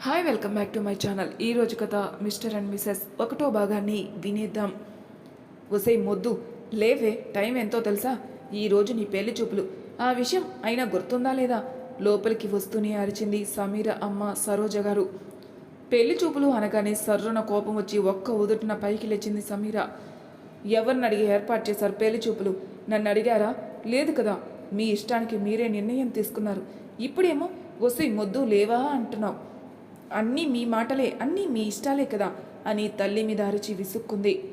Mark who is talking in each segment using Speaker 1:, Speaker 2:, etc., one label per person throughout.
Speaker 1: Hi welcome back to my channel ఈ రోజు కథ మిస్టర్ అండ్ మిసెస్ ఒకటో భాగాన్ని వినేద్దాం. ఒసై మొద్దు లేవే టైం ఎంతో తెలుసా? ఈ రోజు నీ పెళ్ళి చూపులు. ఆ విషయం అయినా గుర్తుందా లేదా? లోపలికి వస్తూనే అరిచింది సమీర అమ్మ సరోజ గారు. పెళ్ళి చూపులు అనగానే సర్రున కోపం వచ్చి ఒక్క ఉదుటిన పైకి లేచింది సమీర. ఎవరిని అడిగి ఏర్పాటు చేశారు పెళ్ళి చూపులు? నన్ను అడిగారా? లేదు కదా. మీ ఇష్టానికి మీరే నిర్ణయం తీసుకున్నారు. ఇప్పుడేమో ఒసై మొద్దు లేవా అంటున్నావు. అన్నీ మీ మాటలే అన్నీ మీ ఇష్టాలే కదా అని తల్లి మీద అరిచి విసుక్కుంది.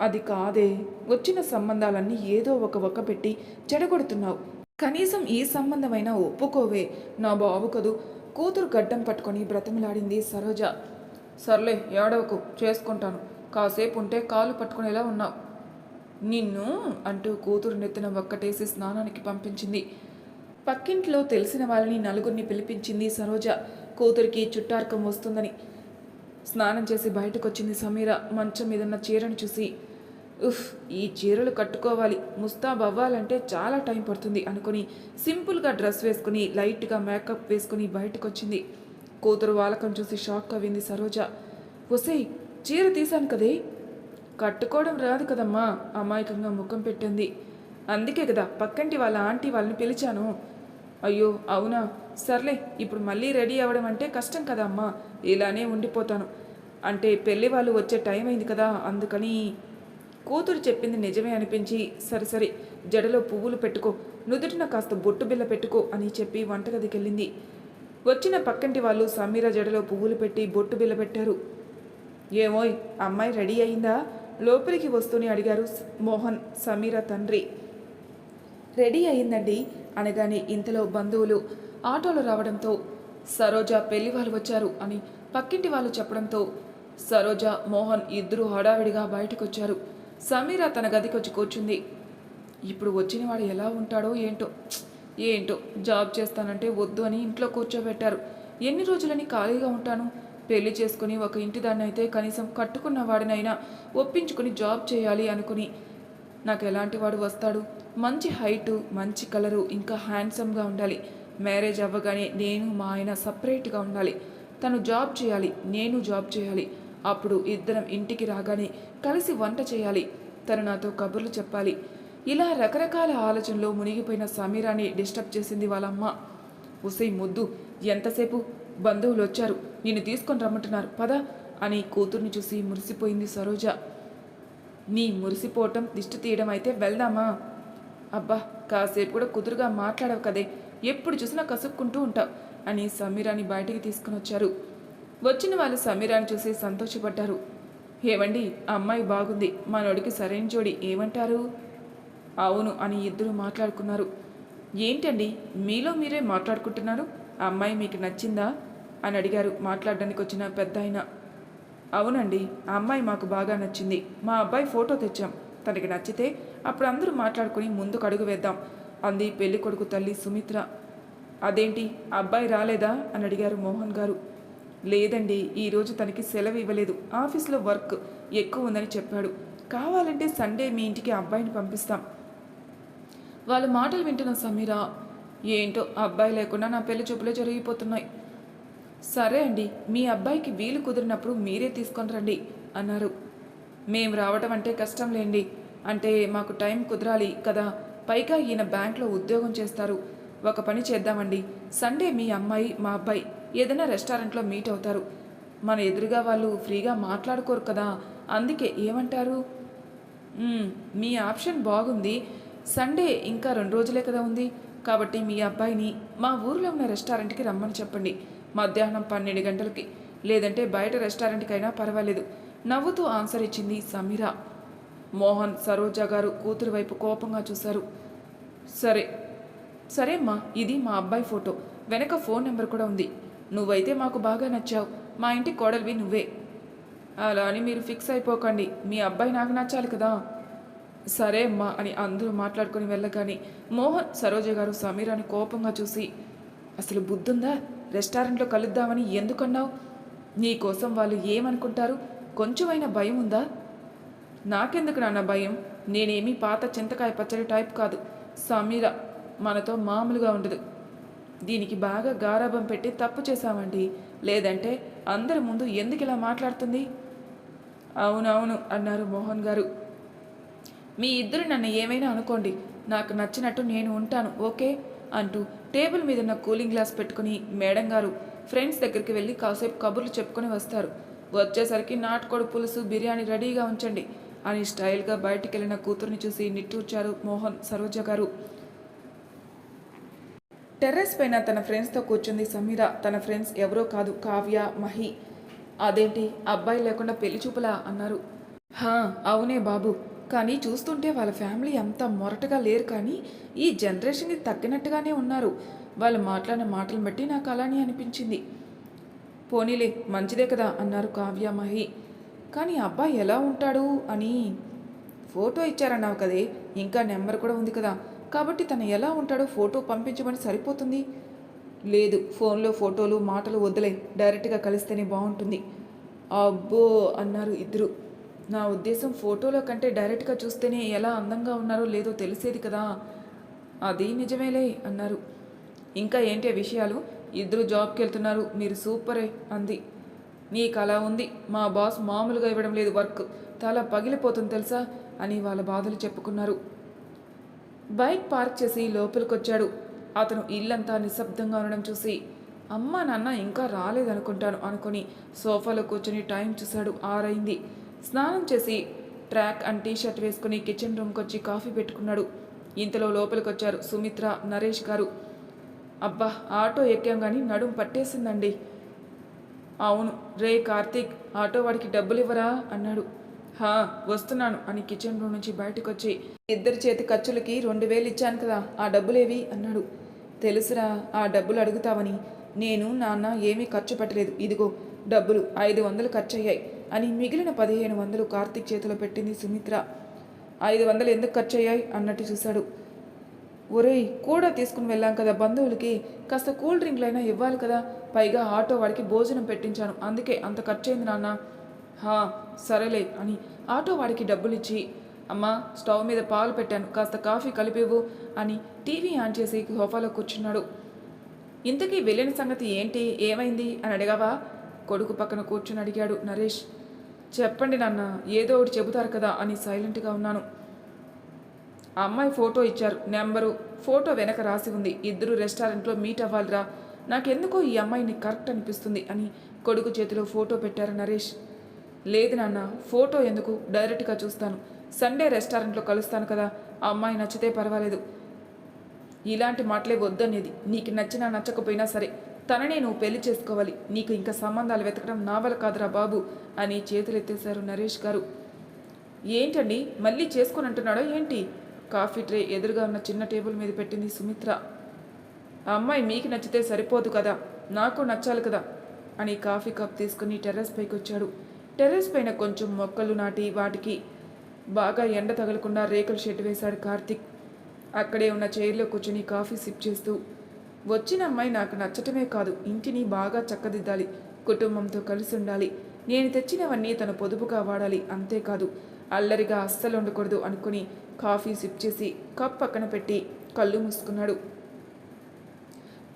Speaker 1: అది కాదే వచ్చిన సంబంధాలన్నీ ఏదో ఒక ఒక్క పెట్టి చెడగొడుతున్నావు. కనీసం ఈ సంబంధమైనా ఒప్పుకోవే. నా బాబు కదూ కూతురు గడ్డం పట్టుకొని బ్రతిమలాడింది సరోజ. సర్లే ఏడవకు చేసుకుంటాను. కాసేపు ఉంటే కాలు పట్టుకునేలా ఉన్నావు. నిన్ను అంటూ కూతురు నెత్తిన ఒక్కటేసి స్నానానికి పంపించింది. పక్కింట్లో తెలిసిన వాళ్ళని నలుగురిని పిలిపించింది సరోజ. కూతురికి చుట్టార్కం వస్తుందని. స్నానం చేసి బయటకు వచ్చింది సమీర. మంచం మీదన్న చీరను చూసి ఉఫ్ ఈ చీరలు కట్టుకోవాలి. ముస్తాబ్ అవ్వాలంటే చాలా టైం పడుతుంది అనుకుని సింపుల్గా డ్రెస్ వేసుకుని లైట్గా మేకప్ వేసుకుని బయటకు వచ్చింది కూతురు వాలకం చూసి షాక్ అవ్వింది సరోజ. ఒసే చీర తీశాను కదే. కట్టుకోవడం రాదు కదమ్మా అమాయకంగా ముఖం పెట్టింది. అందుకే కదా పక్కంటి వాళ్ళ ఆంటీ వాళ్ళని పిలిచాను. అయ్యో అవునా? సర్లే ఇప్పుడు మళ్ళీ రెడీ అవ్వడం అంటే కష్టం కదా అమ్మా. ఇలానే ఉండిపోతాను. అంటే పెళ్ళి వాళ్ళు వచ్చే టైం అయింది కదా అందుకని కూతురు చెప్పింది నిజమే అనిపించి సరే సరే జడలో పువ్వులు పెట్టుకో. నుదుటిన కాస్త బొట్టు బిల్ల పెట్టుకో అని చెప్పి వంటగదికి వెళ్ళింది వచ్చిన పక్కంటి వాళ్ళు సమీర జడలో పువ్వులు పెట్టి బొట్టు బిల్ల పెట్టారు. ఏమోయ్ అమ్మాయి రెడీ అయిందా? లోపలికి వస్తూనే అడిగారు మోహన్ సమీర తండ్రి. రెడీ అయిందండి అనగానే ఇంతలో బంధువులు ఆటోలో రావడంతో సరోజ పెళ్ళి వాళ్ళు వచ్చారు అని పక్కింటి వాళ్ళు చెప్పడంతో సరోజ మోహన్ ఇద్దరు హడావిడిగా బయటకొచ్చారు. సమీర తన గదికొచ్చి కూర్చుంది. ఇప్పుడు వచ్చిన వాడు ఎలా ఉంటాడో ఏంటో ఏంటో జాబ్ చేస్తానంటే వద్దు అని ఇంట్లో కూర్చోబెట్టారు. ఎన్ని రోజులని ఖాళీగా ఉంటాను? పెళ్ళి చేసుకుని ఒక ఇంటి దాన్ని అయితే కనీసం కట్టుకున్న వాడినైనా ఒప్పించుకుని జాబ్ చేయాలి అనుకుని నాకు ఎలాంటి వాడు వస్తాడు? మంచి హైటు మంచి కలరు ఇంకా హ్యాండ్సమ్గా ఉండాలి. మ్యారేజ్ అవ్వగానే నేను మా ఆయన సపరేట్గా ఉండాలి. తను జాబ్ చేయాలి నేను జాబ్ చేయాలి. అప్పుడు ఇద్దరం ఇంటికి రాగానే కలిసి వంట చేయాలి. తను నాతో కబుర్లు చెప్పాలి. ఇలా రకరకాల ఆలోచనలో మునిగిపోయిన సమీరాని డిస్టర్బ్ చేసింది వాళ్ళమ్మ. ఉసై ముద్దు ఎంతసేపు? బంధువులు వచ్చారు. నిన్ను తీసుకొని రమ్మంటున్నారు. పద అని కూతుర్ని చూసి మురిసిపోయింది సరోజ. నీ మురిసిపోవటం దిష్టి తీయడం అయితే వెళ్దామా? అబ్బా కాసేపు కూడా కుదురుగా మాట్లాడవు కదే. ఎప్పుడు చూసినా కసుక్కుంటూ ఉంటావు అని సమీరాని బయటికి తీసుకుని వచ్చారు. వచ్చిన వాళ్ళు సమీరాని చూసి సంతోషపడ్డారు. ఏవండి అమ్మాయి బాగుంది మనోడికి సరైన జోడి ఏమంటారు? అవును అని ఇద్దరు మాట్లాడుకున్నారు. ఏంటండి మీలో మీరే మాట్లాడుకుంటున్నారు? అమ్మాయి మీకు నచ్చిందా? అని అడిగారు. మాట్లాడడానికి వచ్చిన పెద్ద అవునండి ఆ అమ్మాయి మాకు బాగా నచ్చింది. మా అబ్బాయి ఫోటో తెచ్చాం. తనకి నచ్చితే అప్పుడు అందరూ మాట్లాడుకుని ముందుకు అడుగు వేద్దాం అంది పెళ్ళి కొడుకు తల్లి సుమిత్ర. అదేంటి అబ్బాయి రాలేదా? అని అడిగారు మోహన్ గారు. లేదండి ఈరోజు తనకి సెలవు ఇవ్వలేదు. ఆఫీస్లో వర్క్ ఎక్కువ ఉందని చెప్పాడు. కావాలంటే సండే మీ ఇంటికి అబ్బాయిని పంపిస్తాం. వాళ్ళ మాటలు వింటున్న సమీర ఏంటో అబ్బాయి లేకుండా నా పెళ్ళి చూపులే జరిగిపోతున్నాయి. సరే అండి మీ అబ్బాయికి వీలు కుదిరినప్పుడు మీరే తీసుకొని రండి అన్నారు. మేం రావటం అంటే కష్టం లేండి అంటే మాకు టైం కుదరాలి కదా పైగా ఈయన బ్యాంక్లో ఉద్యోగం చేస్తారు. ఒక పని చేద్దామండి సండే మీ అమ్మాయి మా అబ్బాయి ఏదైనా రెస్టారెంట్లో మీట్ అవుతారు. మన ఎదురుగా వాళ్ళు ఫ్రీగా మాట్లాడుకోరు కదా అందుకే ఏమంటారు? మీ ఆప్షన్ బాగుంది సండే ఇంకా రెండు రోజులే కదా ఉంది కాబట్టి మీ అబ్బాయిని మా ఊర్లో ఉన్న రెస్టారెంట్కి రమ్మని చెప్పండి మధ్యాహ్నం పన్నెండు గంటలకి. లేదంటే బయట రెస్టారెంట్కైనా పర్వాలేదు. నవ్వుతూ ఆన్సర్ ఇచ్చింది సమీర. మోహన్ సరోజ గారు కూతురు వైపు కోపంగా చూశారు. సరే సరే అమ్మా ఇది మా అబ్బాయి ఫోటో. వెనక ఫోన్ నెంబర్ కూడా ఉంది. నువ్వైతే మాకు బాగా నచ్చావు. మా ఇంటి కోడలివి నువ్వే. అలా అని మీరు ఫిక్స్ అయిపోకండి. మీ అబ్బాయి నాకు నచ్చాలి కదా. సరే అమ్మా అని అందరూ మాట్లాడుకుని వెళ్ళగాని మోహన్ సరోజ గారు సమీరాని కోపంగా చూసి అసలు బుద్ధుందా? రెస్టారెంట్లో కలుద్దామని ఎందుకన్నావు? నీకోసం వాళ్ళు ఏమనుకుంటారు? కొంచెమైనా భయం ఉందా? నాకెందుకు నాన్న భయం? నేనేమీ పాత చింతకాయ పచ్చడి టైప్ కాదు. సమీర మనతో మామూలుగా ఉండదు. దీనికి బాగా గారాభం పెట్టి తప్పు చేశామండి. లేదంటే అందరి ముందు ఎందుకు ఇలా మాట్లాడుతుంది? అవునవును అన్నారు మోహన్ గారు. మీ ఇద్దరు నన్ను ఏమైనా అనుకోండి. నాకు నచ్చినట్టు నేను ఉంటాను ఓకే? అంటూ టేబుల్ మీద ఉన్న కూలింగ్ గ్లాస్ పెట్టుకుని మేడం గారు ఫ్రెండ్స్ దగ్గరికి వెళ్ళి కాసేపు కబుర్లు చెప్పుకొని వస్తారు. వచ్చేసరికి నాటుకోడి పులుసు బిర్యానీ రెడీగా ఉంచండి అని స్టైల్గా బయటికి వెళ్ళిన కూతుర్ని చూసి నిట్టూర్చారు మోహన్ సరోజ గారు. టెర్రస్ పైన తన ఫ్రెండ్స్తో కూర్చుంది సమీర. తన ఫ్రెండ్స్ ఎవరో కాదు కావ్య మహి. అదేంటి అబ్బాయి లేకుండా పెళ్ళి చూపులా? అన్నారు. హా అవునే బాబు. కానీ చూస్తుంటే వాళ్ళ ఫ్యామిలీ అంత మొరటగా లేరు కానీ ఈ జనరేషన్కి తగ్గినట్టుగానే ఉన్నారు. వాళ్ళు మాట్లాడిన మాటలు బట్టి నాకు అలానే అనిపించింది. పోనీలే మంచిదే కదా అన్నారు కావ్య మహి. కానీ అబ్బాయి ఎలా ఉంటాడు అని ఫోటో ఇచ్చారన్నావు కదే ఇంకా నెంబర్ కూడా ఉంది కదా. కాబట్టి తను ఎలా ఉంటాడో ఫోటో పంపించమని సరిపోతుంది. లేదు ఫోన్లో ఫోటోలు మాటలు వదిలే డైరెక్ట్గా కలిస్తేనే బాగుంటుంది. అబ్బో అన్నారు ఇద్దరు. నా ఉద్దేశం ఫోటోలో కంటే డైరెక్ట్గా చూస్తేనే ఎలా అందంగా ఉన్నారో లేదో తెలిసేది కదా. అది నిజమేలే అన్నారు. ఇంకా ఏంటి ఆ విషయాలు? ఇద్దరు జాబ్కి వెళ్తున్నారు మీరు సూపరే అంది. నీకు అలా ఉంది. మా బాస్ మామూలుగా ఇవ్వడం లేదు వర్క్. తల పగిలిపోతుంది తెలుసా? అని వాళ్ళ బాధలు చెప్పుకున్నారు. బైక్ పార్క్ చేసి లోపలికొచ్చాడు. అతను ఇల్లంతా నిశ్శబ్దంగా ఉండడం చూసి అమ్మా నాన్న ఇంకా రాలేదనుకుంటాను అనుకుని సోఫాలో కూర్చొని టైం చూశాడు. ఆరైంది. స్నానం చేసి ట్రాక్ అండ్ టీ షర్ట్ వేసుకుని కిచెన్ రూమ్కి వచ్చి కాఫీ పెట్టుకున్నాడు. ఇంతలో లోపలికొచ్చారు సుమిత్ర నరేష్ గారు. అబ్బా ఆటో ఎక్కాం కానీ నడుం పట్టేసిందండి. అవును రే కార్తీక్ ఆటో వాడికి డబ్బులు ఇవ్వరా అన్నాడు. హా వస్తున్నాను అని కిచెన్ రూమ్ నుంచి బయటకు వచ్చి ఇద్దరి చేతి ఖర్చులకి రెండు వేలు ఇచ్చాను కదా ఆ డబ్బులేవి? అన్నాడు. తెలుసురా ఆ డబ్బులు అడుగుతావని. నేను నాన్న ఏమీ ఖర్చు పెట్టలేదు. ఇదిగో డబ్బులు ఐదు వందలు ఖర్చు అయ్యాయి అని మిగిలిన పదిహేను వందలు కార్తీక్ చేతిలో పెట్టింది సుమిత్ర. ఐదు వందలు ఎందుకు ఖర్చు అయ్యాయి అన్నట్టు చూశాడు. ఒరేయ్ కూడా తీసుకుని వెళ్ళాం కదా బంధువులకి. కాస్త కూల్ డ్రింక్లైనా ఇవ్వాలి కదా. పైగా ఆటో వాడికి భోజనం పెట్టించాను. అందుకే అంత ఖర్చు అయింది నాన్న. హా సరేలే అని ఆటో వాడికి డబ్బులు ఇచ్చి అమ్మా స్టవ్ మీద పాలు పెట్టాను. కాస్త కాఫీ కలిపివ్వు అని టీవీ ఆన్ చేసి సోఫాలో కూర్చున్నాడు. ఇంతకీ వెళ్ళిన సంగతి ఏంటి? ఏమైంది? అని అడిగావా? కొడుకు పక్కన కూర్చుని అడిగాడు నరేష్. చెప్పండి నాన్న ఏదో ఒకటి చెబుతారు కదా అని సైలెంట్గా ఉన్నాను. ఆ అమ్మాయి ఫోటో ఇచ్చారు నెంబరు ఫోటో వెనక రాసి ఉంది. ఇద్దరు రెస్టారెంట్లో మీట్ అవ్వాలిరా నాకెందుకో ఈ అమ్మాయిని కరెక్ట్ అనిపిస్తుంది అని కొడుకు చేతిలో ఫోటో పెట్టారు నరేష్. లేదు నాన్న ఫోటో ఎందుకు? డైరెక్ట్గా చూస్తాను. సండే రెస్టారెంట్లో కలుస్తాను కదా ఆ అమ్మాయి నచ్చితే పర్వాలేదు. ఇలాంటి మాటలే వద్దనేది. నీకు నచ్చినా నచ్చకపోయినా సరే తననే నువ్వు పెళ్ళి చేసుకోవాలి. నీకు ఇంకా సంబంధాలు వెతకడం నా వల్ల కాదురా బాబు. అని చేతులెత్తేశారు నరేష్ గారు. ఏంటండి? మళ్ళీ చేసుకుని అంటున్నాడో ఏంటి? కాఫీ ట్రే ఎదురుగా ఉన్న చిన్న టేబుల్ మీద పెట్టింది సుమిత్ర. ఆ అమ్మాయి మీకు నచ్చితే సరిపోదు కదా నాకు నచ్చాలి కదా అని కాఫీ కప్ తీసుకుని టెర్రస్ పైకి వచ్చాడు టెర్రస్ పైన కొంచెం మొక్కలు నాటి వాటికి బాగా ఎండ తగలకుండా రేకుల షెడ్ వేశాడు కార్తిక్. అక్కడే ఉన్న చైర్లో కూర్చుని కాఫీ సిప్ చేస్తూ వచ్చిన అమ్మాయి నాకు నచ్చటమే కాదు ఇంటిని బాగా చక్కదిద్దాలి కుటుంబంతో కలిసి ఉండాలి నేను తెచ్చినవన్నీ తన పొదుపుగా వాడాలి అంతేకాదు అల్లరిగా అస్సలు ఉండకూడదు అనుకుని కాఫీ సిప్ చేసి కప్ పక్కన పెట్టి కళ్ళు మూసుకున్నాడు.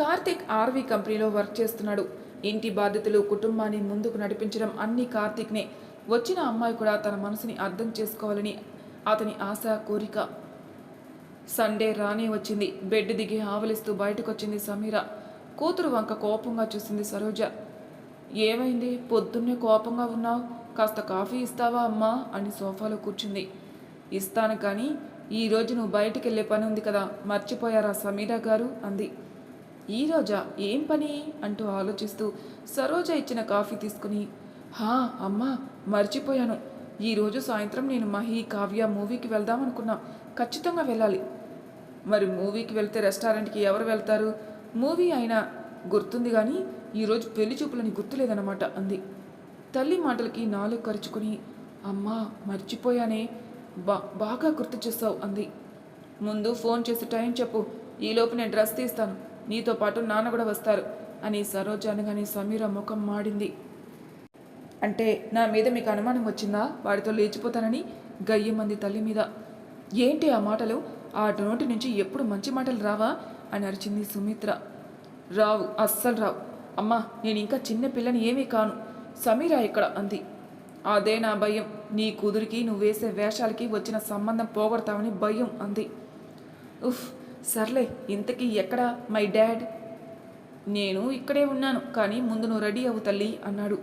Speaker 1: కార్తిక్ ఆర్వీ కంపెనీలో వర్క్ చేస్తున్నాడు. ఇంటి బాధ్యతలు కుటుంబాన్ని ముందుకు నడిపించడం అన్ని కార్తిక్నే. వచ్చిన అమ్మాయి కూడా తన మనసుని అర్థం చేసుకోవాలని అతని ఆశ కోరిక. సండే రానే వచ్చింది. బెడ్ దిగి ఆవలిస్తూ బయటకొచ్చింది సమీర. కూతురు వంక కోపంగా చూసింది సరోజ. ఏమైంది? పొద్దున్నే కోపంగా ఉన్నావు. కాస్త కాఫీ ఇస్తావా అమ్మా? అని సోఫాలో కూర్చుంది. ఇస్తాను కానీ ఈరోజు నువ్వు బయటికి వెళ్ళే పని ఉంది కదా మర్చిపోయారా సమీరా గారు? అంది. ఈరోజా ఏం పని? అంటూ ఆలోచిస్తూ సరోజ ఇచ్చిన కాఫీ తీసుకుని హా అమ్మా మర్చిపోయాను. ఈరోజు సాయంత్రం నేను మహి కావ్య మూవీకి వెళ్దాం అనుకున్నా. ఖచ్చితంగా వెళ్ళాలి. మరి మూవీకి వెళ్తే రెస్టారెంట్కి ఎవరు వెళ్తారు? మూవీ అయినా గుర్తుంది కానీ ఈరోజు పెళ్ళి చూపులని గుర్తులేదన్నమాట అంది. తల్లి మాటలకి నాలుగు ఖర్చుకుని అమ్మా మర్చిపోయానే బా బాగా గుర్తు చేస్తావు అంది. ముందు ఫోన్ చేసి టైం చెప్పు ఈలోపు నేను డ్రెస్ తీస్తాను నీతో పాటు నాన్న కూడా వస్తారు అని సరోజ అనగానే సమీర ముఖం మాడింది. అంటే నా మీద మీకు అనుమానం వచ్చిందా? వాడితో లేచిపోతానని? గయ్యమంది తల్లి మీద. ఏంటి ఆ మాటలు? ఆ నోటి నుంచి ఎప్పుడు మంచి మాటలు రావా? అని అరిచింది సుమిత్ర. రావు అస్సలు రావు. అమ్మా నేను ఇంకా చిన్న పిల్లని ఏమీ కాను. సమీరా ఇక్కడ అంది. అదే నా భయం. నీ కూతురికి నువ్వు వేసే వేషాలకి వచ్చిన సంబంధం పోగొడతావని భయం అంది. ఉఫ్ సర్లే ఇంతకీ ఎక్కడ మై డాడ్? నేను ఇక్కడే ఉన్నాను కానీ ముందు నువ్వు రెడీ అవు తల్లి అన్నాడు.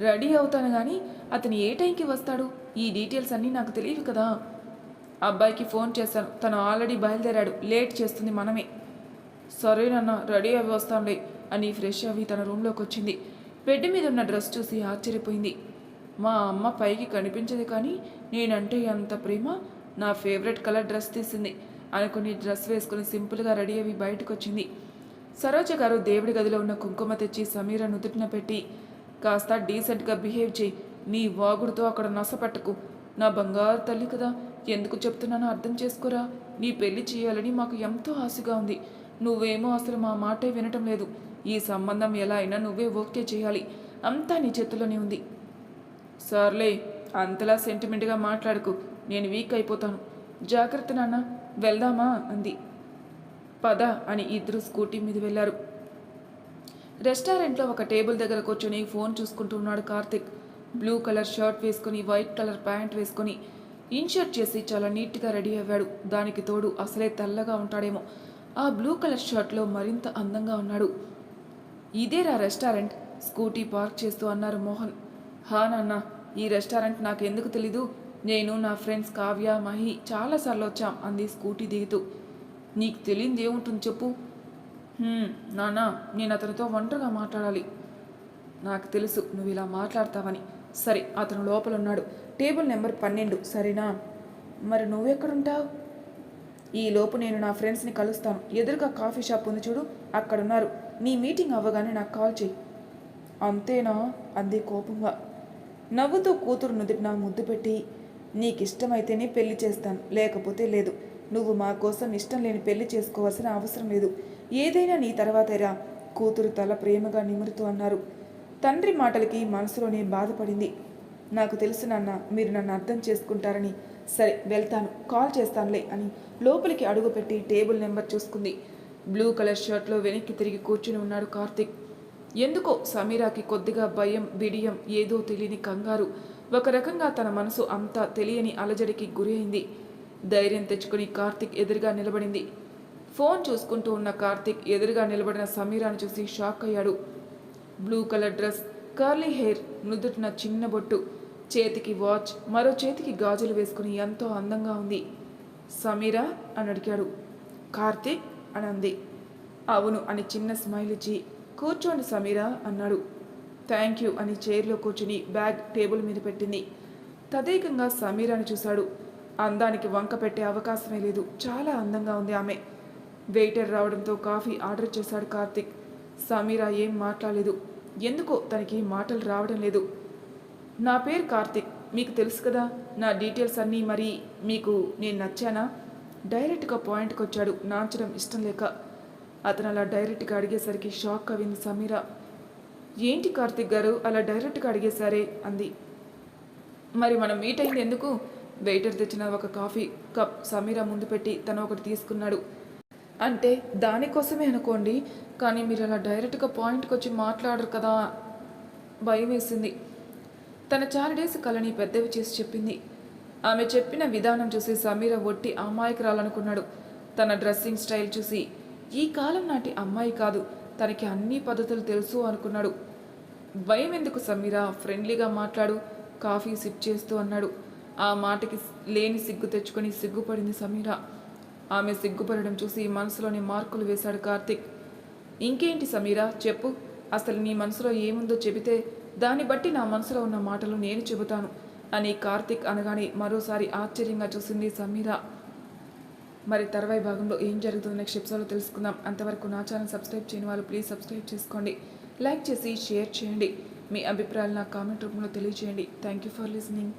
Speaker 1: రెడీ అవుతాను కానీ అతను ఏ టైంకి వస్తాడు? ఈ డీటెయిల్స్ అన్నీ నాకు తెలియదు కదా. అబ్బాయికి ఫోన్ చేశాను. తను ఆల్రెడీ బయలుదేరాడు. లేట్ చేస్తుంది మనమే. సరేనన్న రెడీ అవి వస్తాంలే అని ఫ్రెష్ అవి తన రూమ్లోకి వచ్చింది బెడ్ మీద ఉన్న డ్రెస్ చూసి ఆశ్చర్యపోయింది. మా అమ్మ పైకి కనిపించదు కానీ నేనంటే ఎంత ప్రేమ? నా ఫేవరెట్ కలర్ డ్రెస్ తీసింది అనుకుని డ్రెస్ వేసుకుని సింపుల్గా రెడీ అవి బయటకు వచ్చింది సరోజ గారు దేవుడి గదిలో ఉన్న కుంకుమ తెచ్చి సమీర నుదుటిన పెట్టి కాస్త డీసెంట్గా బిహేవ్ చేయి నీ వాగుడుతో అక్కడ నసపెట్టకు నా బంగారు తల్లి కదా ఎందుకు చెప్తున్నానో అర్థం చేసుకోరా? నీ పెళ్ళి చేయాలని మాకు ఎంతో ఆశగా ఉంది. నువ్వేమో అసలు మా మాటే వినటం లేదు. ఈ సంబంధం ఎలా అయినా నువ్వే ఓకే చేయాలి. అంతా నీ చేతుల్లోనే ఉంది. సర్లే అంతలా సెంటిమెంట్గా మాట్లాడుకు. నేను వీక్ అయిపోతాను. జాగ్రత్త నాన్న వెళ్దామా? అంది. పద అని ఇద్దరు స్కూటీ మీద వెళ్ళారు రెస్టారెంట్లో ఒక టేబుల్ దగ్గర కూర్చొని ఫోన్ చూసుకుంటూ ఉన్నాడు కార్తిక్. బ్లూ కలర్ షర్ట్ వేసుకుని వైట్ కలర్ ప్యాంట్ వేసుకుని ఇన్షర్ట్ చేసి చాలా నీట్గా రెడీ అయ్యాడు దానికి తోడు అసలే తెల్లగా ఉంటాడేమో. ఆ బ్లూ కలర్ షర్ట్లో మరింత అందంగా ఉన్నాడు. ఇదేరా రెస్టారెంట్? స్కూటీ పార్క్ చేస్తూ అన్నారు మోహన్. హా నాన్న ఈ రెస్టారెంట్ నాకు ఎందుకు తెలీదు? నేను నా ఫ్రెండ్స్ కావ్య మహి చాలాసార్లు వచ్చాం అంది స్కూటీ దిగుతూ. నీకు తెలియంది ఏముంటుంది చెప్పు. "హ్మ్, నాన్న నేను అతనితో ఒంటరిగా మాట్లాడాలి. నాకు తెలుసు నువ్వు ఇలా మాట్లాడతావని. సరే అతను లోపల ఉన్నాడు టేబుల్ నెంబర్ పన్నెండు సరేనా? మరి నువ్వెక్కడుంటావు? ఈ లోపు నేను నా ఫ్రెండ్స్ని కలుస్తాను. ఎదురుగా కాఫీ షాప్ ఉంది చూడు అక్కడున్నారు. నీ మీటింగ్ అవ్వగానే నాకు కాల్ చేయి అంతేనా? అంది కోపంగా. నవ్వుతూ కూతురు నుదుటిన ముద్దు పెట్టి నీకు ఇష్టమైతేనే పెళ్ళి చేస్తాను లేకపోతే లేదు. నువ్వు మా కోసం ఇష్టం లేని పెళ్ళి చేసుకోవాల్సిన అవసరం లేదు. ఏదైనా నీ తర్వాతేరా కూతురు తల ప్రేమగా నిమురుతూ అన్నారు. తండ్రి మాటలకి మనసులోనే బాధపడింది. నాకు తెలుసు నాన్న మీరు నన్ను అర్థం చేసుకుంటారని. సరే వెళ్తాను కాల్ చేస్తానులే అని లోపలికి అడుగుపెట్టి టేబుల్ నెంబర్ చూసుకుంది. బ్లూ కలర్ షర్ట్లో వెనక్కి తిరిగి కూర్చుని ఉన్నాడు కార్తిక్. ఎందుకో సమీరాకి కొద్దిగా భయం బిడియం ఏదో తెలియని కంగారు. ఒక రకంగా తన మనసు అంతా తెలియని అలజడికి గురి అయింది ధైర్యం తెచ్చుకుని కార్తిక్ ఎదురుగా నిలబడింది. ఫోన్ చూసుకుంటూ ఉన్న కార్తిక్ ఎదురుగా నిలబడిన సమీరాను చూసి షాక్ అయ్యాడు. Blue colour dress curly hair నుదుటిన చిన్న బొట్టు చేతికి వాచ్ మరో చేతికి గాజులు వేసుకుని ఎంతో అందంగా ఉంది. సమీరా అని అడిగాడు. కార్తీక్ అని అంది. అవును అని చిన్న స్మైల్ ఇచ్చి కూర్చోండి సమీరా అన్నాడు. థ్యాంక్ యూ అని చైర్లో కూర్చుని బ్యాగ్ టేబుల్ మీద పెట్టింది. తదేకంగా సమీరాని చూశాడు. అందానికి వంక పెట్టే అవకాశమే లేదు. చాలా అందంగా ఉంది ఆమె. వెయిటర్ రావడంతో కాఫీ ఆర్డర్ చేశాడు కార్తిక్. సమీరా ఏం మాట్లాడలేదు. ఎందుకో తనకి మాటలు రావడం లేదు. నా పేరు కార్తిక్. మీకు తెలుసు కదా నా డీటెయిల్స్ అన్నీ మరి మీకు నేను నచ్చానా? డైరెక్ట్గా పాయింట్కి వచ్చాడు నాంచడం ఇష్టం లేక. అతను అలా డైరెక్ట్గా అడిగేసరికి షాక్ అయింది సమీరా. ఏంటి కార్తిక్ గారు అలా డైరెక్ట్గా అడిగేశారే? అంది. మరి మనం మీట్ అయింది ఎందుకు? వెయిటర్ తెచ్చిన ఒక కాఫీ కప్ సమీరా ముందు పెట్టి తను ఒకటి తీసుకున్నాడు. అంటే దానికోసమే అనుకోండి కానీ మీరు అలా డైరెక్ట్గా పాయింట్కి వచ్చి మాట్లాడరు కదా భయం వేసింది తన చారిడేస్ కళని పెద్దవి చేసి చెప్పింది. ఆమె చెప్పిన విధానం చూసి సమీర ఒట్టి అమ్మాయికురాలనుకున్నాడు తన డ్రెస్సింగ్ స్టైల్ చూసి ఈ కాలం నాటి అమ్మాయి కాదు తనకి అన్ని పద్ధతులు తెలుసు అనుకున్నాడు. భయం ఎందుకు సమీర ఫ్రెండ్లీగా మాట్లాడు కాఫీ సిప్ చేస్తూ అన్నాడు. ఆ మాటకి లేని సిగ్గు తెచ్చుకొని సిగ్గుపడింది సమీర. ఆమె సిగ్గుపడడం చూసి మనసులోని మార్కులు వేశాడు కార్తిక్. ఇంకేంటి సమీరా? చెప్పు. అసలు నీ మనసులో ఏముందో చెబితే దాన్ని బట్టి నా మనసులో ఉన్న మాటలు నేను చెబుతాను అని కార్తిక్ అనగానే మరోసారి ఆశ్చర్యంగా చూసింది సమీరా. మరి తర్వాయి భాగంలో ఏం జరుగుతుందో నెక్స్ట్ ఎపిసోడ్లో తెలుసుకుందాం. అంతవరకు నా ఛానల్ సబ్స్క్రైబ్ చేయని వాళ్ళు ప్లీజ్ సబ్స్క్రైబ్ చేసుకోండి. లైక్ చేసి షేర్ చేయండి. మీ అభిప్రాయాలు నా కామెంట్ రూపంలో తెలియజేయండి థ్యాంక్ యూ ఫర్ లిసనింగ్